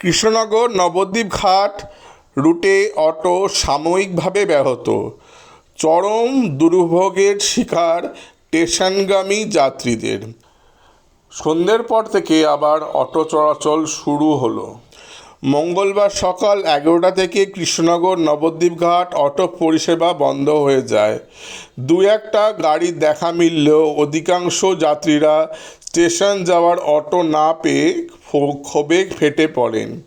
কৃষ্ণনগর নবদ্বীপ ঘাট রুটে অটো সাময়িকভাবে ব্যাহত। চরম দুর্ভোগের শিকার স্টেশনগামী যাত্রীদের। সন্ধ্যের পর থেকে আবার অটো চলাচল শুরু হলো। মঙ্গলবার সকাল এগারোটা থেকে কৃষ্ণনগর নবদ্বীপ ঘাট অটো পরিষেবা বন্ধ হয়ে যায়। দু একটা গাড়ির দেখা মিললেও অধিকাংশ যাত্রীরা স্টেশন যাওয়ার অটো না পেয়ে ক্ষো- ক্ষোভে ফেটে পড়েন।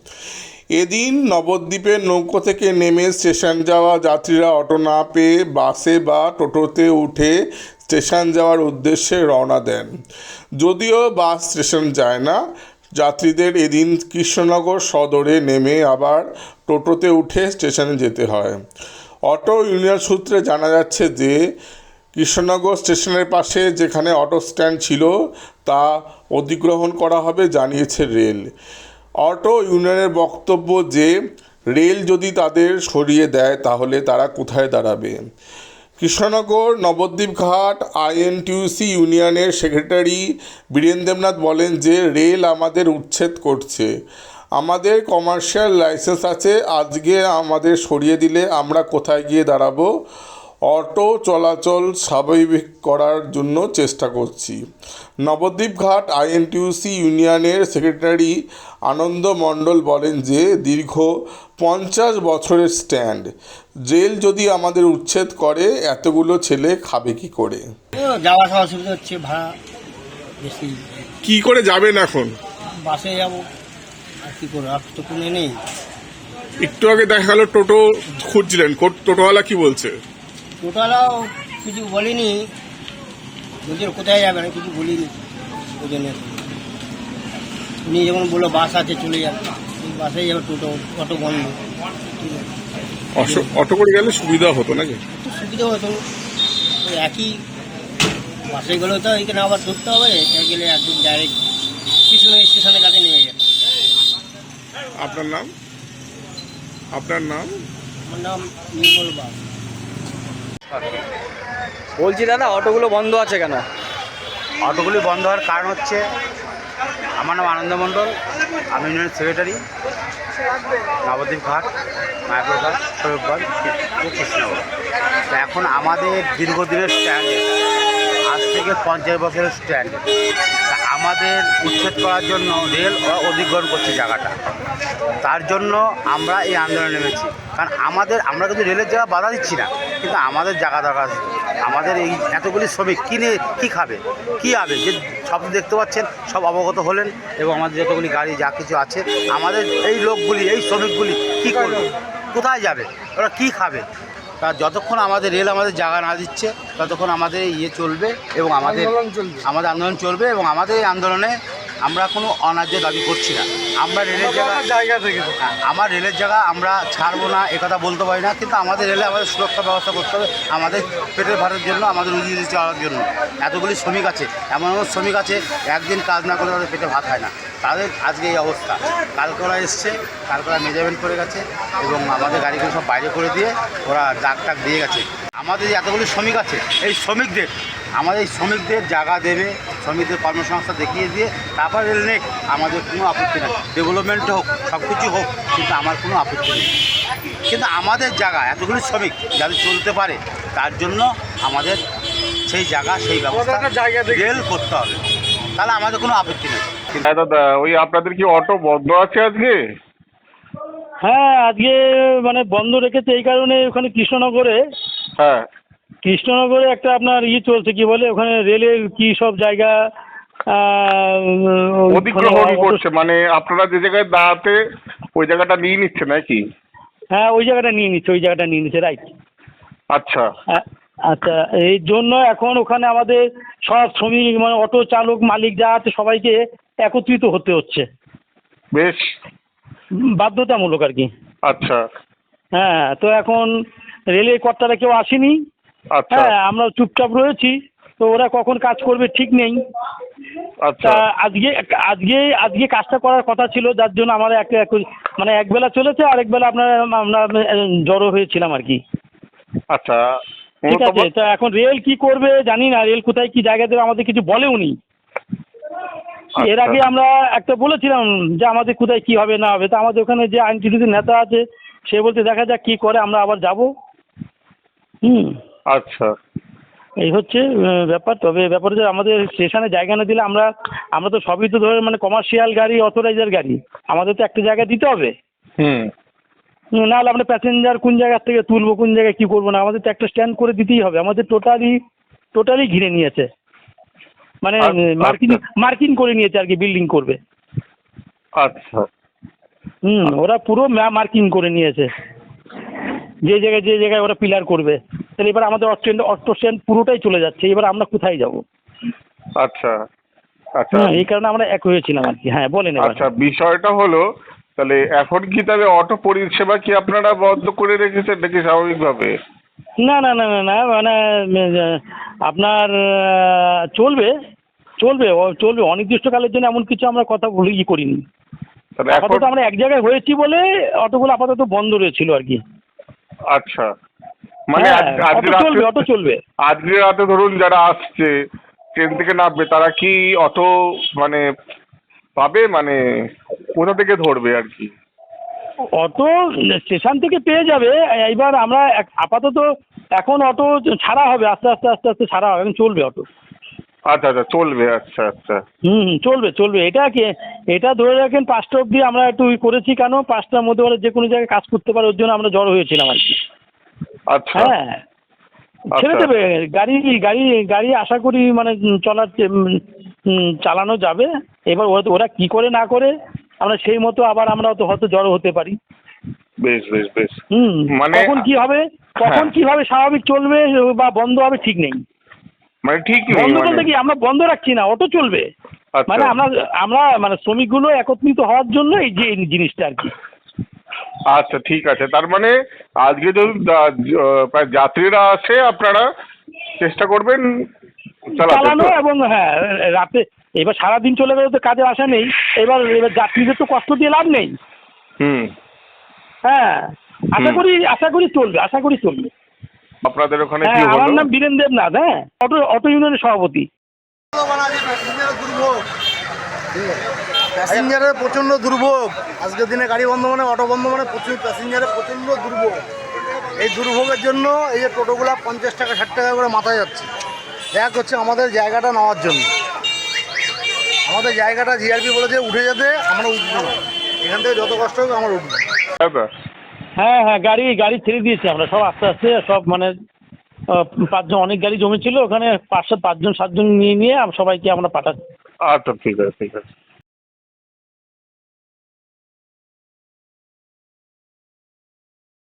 এদিন নবদ্বীপের নৌকো থেকে নেমে স্টেশন যাওয়া যাত্রীরা অটো না পেয়ে বাসে বা টোটোতে উঠে স্টেশন যাওয়ার উদ্দেশ্যে রওনা দেন। যদিও বাস স্টেশন যায় না, যাত্রীদের এদিন কৃষ্ণনগর সদরে নেমে আবার টোটোতে উঠে স্টেশনে যেতে হয়। অটো ইউনিয়ন সূত্রে জানা যাচ্ছে যে, কৃষ্ণনগর স্টেশনের পাশে যেখানে অটো স্ট্যান্ড ছিল তা অধিগ্রহণ করা হবে, জানিয়েছে রেল। অটো ইউনিয়নের বক্তব্য যে, রেল যদি তাদের সরিয়ে দেয়, তাহলে তারা কোথায় দাঁড়াবে? কৃষ্ণনগর, নবদ্বীপ ঘাট, আইএনটিউসি ইউনিয়নের সেক্রেটারি বীরেন দেবনাথ বলেন যে, রেল আমাদের উচ্ছেদ করছে। আমাদের কমার্শিয়াল লাইসেন্স আছে, আজকে আমাদের সরিয়ে দিলে আমরা কোথায় গিয়ে দাঁড়াবো? অটো চলাচল স্বাভাবিক করার জন্য চেষ্টা করছি। নবদ্বীপ ঘাট আইএনটিউসি ইউনিয়নের সেক্রেটারি আনন্দ মণ্ডল বলেন যে দীর্ঘ পঞ্চাশ বছরের স্ট্যান্ড। জেল যদি আমাদের উচ্ছেদ করে এতগুলো ছেলে খাবে কি করে? যাওয়া আসা অসুবিধা হচ্ছে ভাড়া বেশি। কি করে যাবেন এখন? বাসে যাব। আর কি আর তো কোনো নেই। একটু আগে দেখা গেল টোটো খুঁজছিলেন। টোটোওয়ালা কি বলছে? টোটালাও কিছু বলিনি। বলছিল কোথায় যাবে? না কিছু বলিনি। ওই জন্য। উনি যেমন বলল বাস আছে চলে যাবে এই বাসেই যাবে টোটো অটো বন্ধ। অটো করে গেলে সুবিধা হতো নাকি? একটু সুবিধা হতো। ওই একই বাসে গেলেও তো এখানে আবার ধরতে হবে। গেলে একদম ডাইরেক্ট কৃষ্ণ স্টেশনের কাছে নেমে যাবে। আপনার নাম? আপনার নাম? আমার নাম নির্মল বাস। বলছি দাদা, অটোগুলো বন্ধ আছে কেন? অটোগুলি বন্ধ হওয়ার কারণ হচ্ছে, আমার নাম আনন্দ মণ্ডল, আমি ইউনিয়ন সেক্রেটারি, নবদ্বীপ ঘাট, মায়াপুর ঘাট স্বরূপগঞ্জ ও কৃষ্ণনগর তো এখন আমাদের দীর্ঘদিনের স্ট্যান্ডে আজ থেকে পঞ্চাশ বছরের স্ট্যান্ডে আমাদের উচ্ছেদ করার জন্য রেল অধিগ্রহণ করছে জায়গাটা। তার জন্য আমরা এই আন্দোলনে নেমেছি। কারণ আমাদের, আমরা কিন্তু রেলের জায়গা বাধা দিচ্ছি না। কিন্তু আমাদের জায়গা দরকার আছে। আমাদের এই এতগুলি শ্রমিক কিনে কী খাবে? কী হবে যে সব দেখতে পাচ্ছেন সব অবগত হলেন এবং আমাদের যতগুলি গাড়ি যা কিছু আছে আমাদের এই লোকগুলি এই শ্রমিকগুলি কী করবে? কোথায় যাবে? ওরা কী খাবে? তা যতক্ষণ আমাদের রেল আমাদের জায়গা না দিচ্ছে ততক্ষণ আমাদের এই ইয়ে চলবে এবং আমাদের আমাদের আন্দোলন চলবে এবং আমাদের এই আন্দোলনে আমরা কোনো অন্যায্য দাবি করছি না। আমরা রেলের জায়গা জায়গা থেকে আমার রেলের জায়গা আমরা ছাড়বো না একথা বলতে পারি না কিন্তু আমাদের রেলে আমাদের সুরক্ষা ব্যবস্থা করতে হবে আমাদের পেটের ভাতের জন্য আমাদের রুজি রুজি চালানোর জন্য। এতগুলি শ্রমিক আছে এমন এমন শ্রমিক আছে একদিন কাজ না করলে তাদের পেটে ভাত হয় না। তাদের আজকে এই অবস্থা। কালকে ওরা এসছে কালকে ওরা মেজারমেন্ট করে গেছে এবং আমাদের গাড়িগুলো সব বাইরে করে দিয়ে ওরা ডাক টাক দিয়ে গেছে। আমাদের যে এতগুলি শ্রমিক আছে এই শ্রমিকদের আমাদের শ্রমিকদের জায়গা দেবে শ্রমিকদের কর্মসংস্থান দেখিয়ে দিয়ে তারপর রেল নেক আমাদের কোনো আপত্তি নেই। ডেভেলপমেন্ট হোক সব কিছু হোক কিন্তু আমার কোনো আপত্তি নেই। কিন্তু আমাদের জায়গা এতগুলি শ্রমিক যাতে চলতে পারে তার জন্য আমাদের সেই জায়গা সেই ব্যবস্থা রেল করতে হবে। তাহলে আমাদের কোনো আপত্তি নেই। হ্যাঁ দাদা ওই আপনাদের কি অটো বন্ধ আছে আজকে? হ্যাঁ আজকে মানে বন্ধ রেখেছে এই কারণে ওখানে কৃষ্ণনগরে হ্যাঁ। কৃষ্ণনগরে একটা আপনার ইয়ে চলছে কি বলে ওখানে রেলের কি সব জায়গা অধিগ্রহণ করছে মানে আপনারা যে জায়গায় দাঁড়াতে ওই জায়গাটা নিয়ে নিচ্ছে নাকি? হ্যাঁ ওই জায়গাটা নিয়ে নিচ্ছে ওই জায়গাটা নিয়ে নিচ্ছে রাইট আচ্ছা। আচ্ছা এই জন্য এখন ওখানে আমাদের সব শ্রমিক মানে অটো চালক মালিক যা আছে সবাইকে একত্রিত হতে হচ্ছে। বেশ। বাধ্যতামূলক আর কি। আচ্ছা। হ্যাঁ তো এখন রেলের কর্তারা কেউ আসেনি? আচ্ছা। হ্যাঁ আমরা চুপচাপ রয়েছি তো ওরা কখন কাজ করবে ঠিক নেই। আচ্ছা। আজকে আজকে আজকে কাজটা করার কথা ছিল যার জন্য আমাদের একটা এক- মানে একবেলা চলেছে আর একবেলা আপনার আমরা জড়ো হয়েছিলাম আর কি। আচ্ছা ঠিক আছে তা এখন রেল কি করবে জানি না রেল কোথায় কি জায়গা দেবে আমাদের কিছু বলেও নি। এর আচ্ছা। আগে আমরা একটা বলেছিলাম যে আমাদের কোথায় কি হবে না হবে তা আমাদের ওখানে যে আইনটিটিউটের নেতা আছে সে বলতে দেখা যাক কি করে আমরা আবার যাব। হুম। আচ্ছা। এই হচ্ছে ব্যাপার। তবে ব্যাপার হচ্ছে আমাদের স্টেশনে জায়গা না দিলে আমরা আমরা তো সবই তো ধরে মানে কমার্শিয়াল গাড়ি অথরাইজার গাড়ি। আমাদের তো একটা জায়গা দিতে হবে। হুম। নাহলে আমরা প্যাসেঞ্জার কোন জায়গার থেকে তুলবো কোন জায়গায় কী করব না আমাদের তো একটা স্ট্যান্ড করে দিতেই হবে। আমাদের টোটালি টোটালি ঘিরে নিয়েছে। মানে আচ্ছা, মার্কিং আচ্ছা। মার্কিং করে নিয়েছে আর কি বিল্ডিং করবে। আচ্ছা। হুম ওরা পুরো মার্কিং করে নিয়েছে। যে জায়গায় যে জায়গায় ওরা পিলার করবে। তাহলে এবার আমাদের অটো স্ট্যান্ড অটো স্ট্যান্ড পুরোটাই চলে যাচ্ছে এবার আমরা কোথায় যাব? আচ্ছা আচ্ছা। হ্যাঁ এই কারণে আমরা এক হয়েছিলাম আর কি। হ্যাঁ বলেন আচ্ছা বিষয়টা হলো তাহলে এখন কি তাহলে অটো পরিষেবা কি আপনারা বন্ধ করে রেখেছেন নাকি স্বাভাবিকভাবে? না না না না না মানে আপনার চলবে চলবে চলবে। অনির্দিষ্টকালের জন্য এমন কিছু আমরা কথা বলে ই করিনি। আপাতত আমরা এক জায়গায় হয়েছি বলে অটোগুলো আপাতত বন্ধ রয়েছিল আর কি। আচ্ছা। মানে হ্যাঁ, আজ- আজকে চলবে অটো রাতে চলবে আজকে রাতে ধরুন যারা আসছে ট্রেন থেকে নামবে তারা কি অটো মানে পাবে? মানে কোথা থেকে ধরবে আর কি? অটো স্টেশন থেকে পেয়ে যাবে। এইবার আমরা আপাতত এখন অটো ছাড়া হবে আস্তে আস্তে আস্তে আস্তে ছাড়া হবে। এখন চলবে অটো। আচ্ছা আচ্ছা চলবে আচ্ছা আচ্ছা। হুম হুম, চলবে চলবে। এটা কি এটা ধরে রাখেন পাঁচটা অবধি আমরা একটু করেছি কেন? পাঁচটার মধ্যে ওরা যে কোনো জায়গায় কাজ করতে পারে ওর জন্য আমরা জড়ো হয়েছিলাম আর কি। আচ্ছা। হ্যাঁ। ছেড়ে আচ্ছা। দেবে। গাড়ি গাড়ি গাড়ি আশা করি মানে চলার চালানো যাবে। এবার ওরা ওরা কি করে না করে আমরা সেই মতো আবার আমরা তো হয়তো জড়ো হতে পারি। বেশ বেশ বেশ। হুম। মানে- কখন কি হবে? কখন হ্যাঁ। কীভাবে স্বাভাবিক চলবে বা বন্ধ হবে ঠিক নেই। মানে ঠিক নেই বন্ধ মানে। বলতে কি আমরা বন্ধ রাখছি না অটো চলবে। আচ্ছা। মানে আমরা আমরা মানে শ্রমিকগুলো একত্রিত হওয়ার জন্য এই যে জিনিসটা আর কি। আচ্ছা ঠিক আছে। তার মানে আজকে যদি প্রায় যাত্রীরা আসে আপনারা চেষ্টা করবেন চালানো এবং হ্যাঁ রাতে এবার সারাদিন চলে গেলে তো কাজে আসা নেই। এবার এবার যাত্রীদের তো কষ্ট দিয়ে লাভ নেই। হুম। হ্যাঁ আশা করি আশা করি চলবে আশা করি চলবে। আপনাদের ওখানে কি হ্যাঁ আমার নাম বীরেন দেবনাথ হ্যাঁ অটো অটো ইউনিয়নের সভাপতি। প্যাসেঞ্জারের প্রচণ্ড দুর্ভোগ। আজকের দিনে গাড়ি বন্ধ মানে অটো বন্ধ মানে প্রচুর প্যাসেঞ্জারের প্রচণ্ড দুর্ভোগ। এই দুর্ভোগের জন্য এই যে টোটোগুলা পঞ্চাশ টাকা ষাট টাকা করে মাথায় যাচ্ছে। এক হচ্ছে আমাদের জায়গাটা নেওয়ার জন্য। আমাদের জায়গাটা জিআরপি বলেছে উঠে যেতে আমরা উঠবো। এখান থেকে যত কষ্ট হোক আমরা উঠবো। হ্যাঁ হ্যাঁ গাড়ি গাড়ি ছেড়ে দিয়েছি আমরা। সব আস্তে আস্তে সব মানে পাঁচজন অনেক গাড়ি জমেছিল। ওখানে পাঁচ সাত পাঁচজন সাতজন নিয়ে নিয়ে সবাইকে আমরা পাঠাচ্ছি। আচ্ছা ঠিক আছে ঠিক আছে।